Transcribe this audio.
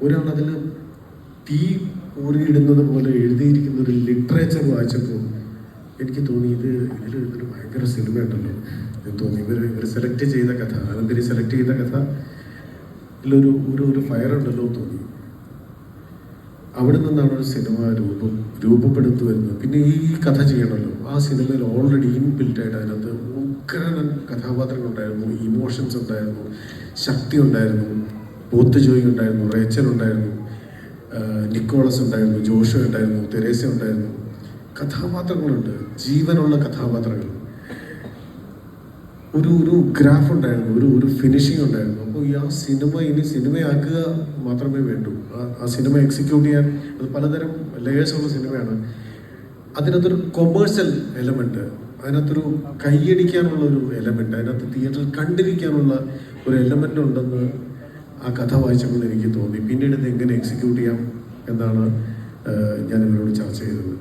ഒരാൾ അതിൽ തീ ഊറിയിടുന്നത് പോലെ എഴുതിയിരിക്കുന്ന ഒരു ലിറ്ററേച്ചർ വായിച്ചപ്പോൾ എനിക്ക് തോന്നി ഇത് ഇതിൽ ഇതൊരു ഭയങ്കര സിനിമ ഉണ്ടല്ലോ എന്ന് തോന്നി ഇവർ ഇവർ സെലക്ട് ചെയ്ത കഥ അനന്തരി സെലക്ട് ചെയ്ത കഥ ഇതിലൊരു ഒരു ഒരു ഫയർ ഉണ്ടല്ലോ എന്ന് തോന്നി. അവിടെ നിന്നാണ് ഒരു സിനിമ രൂപം രൂപപ്പെടുത്തു വരുന്നത് പിന്നെ ഈ കഥ ചെയ്യണമല്ലോ ആ സിനിമയിൽ ഓൾറെഡി ഇൻബിൽറ്റ് ആയിട്ട് അതിനകത്ത് ഉഗ്രൻ കഥാപാത്രങ്ങളുണ്ടായിരുന്നു ഇമോഷൻസ് ഉണ്ടായിരുന്നു ശക്തി ഉണ്ടായിരുന്നു. പോത്ത് ജോയി ഉണ്ടായിരുന്നു റേച്ചൽ ഉണ്ടായിരുന്നു നിക്കോളസ് ഉണ്ടായിരുന്നു ജോഷ ഉണ്ടായിരുന്നു തെരേസ ഉണ്ടായിരുന്നു കഥാപാത്രങ്ങളുണ്ട് ജീവനുള്ള കഥാപാത്രങ്ങൾ. ഒരു ഒരു ഗ്രാഫ് ഉണ്ടായിരുന്നു ഒരു ഒരു ഫിനിഷിംഗ് ഉണ്ടായിരുന്നു അപ്പോൾ ഈ ആ സിനിമ ഇനി സിനിമയാക്കുക മാത്രമേ വേണ്ടൂ. ആ- സിനിമ എക്സിക്യൂട്ട് ചെയ്യാൻ അത് പലതരം ലേയേഴ്സ് ഉള്ള സിനിമയാണ്. അതിനകത്തൊരു കൊമേഴ്സ്യൽ എലമെന്റ് അതിനകത്തൊരു കൈയടിക്കാനുള്ള ഒരു എലമെന്റ് അതിനകത്ത് തിയേറ്ററിൽ കണ്ടിരിക്കാനുള്ള ഒരു എലമെന്റ് ഉണ്ടെന്ന് ആ കഥ വായിച്ചപ്പോൾ എനിക്ക് തോന്നി. പിന്നീട് ഇത് എങ്ങനെ എക്സിക്യൂട്ട് ചെയ്യാം എന്നാണ് ഞാൻ ഇവരോട് ചർച്ച ചെയ്തത്.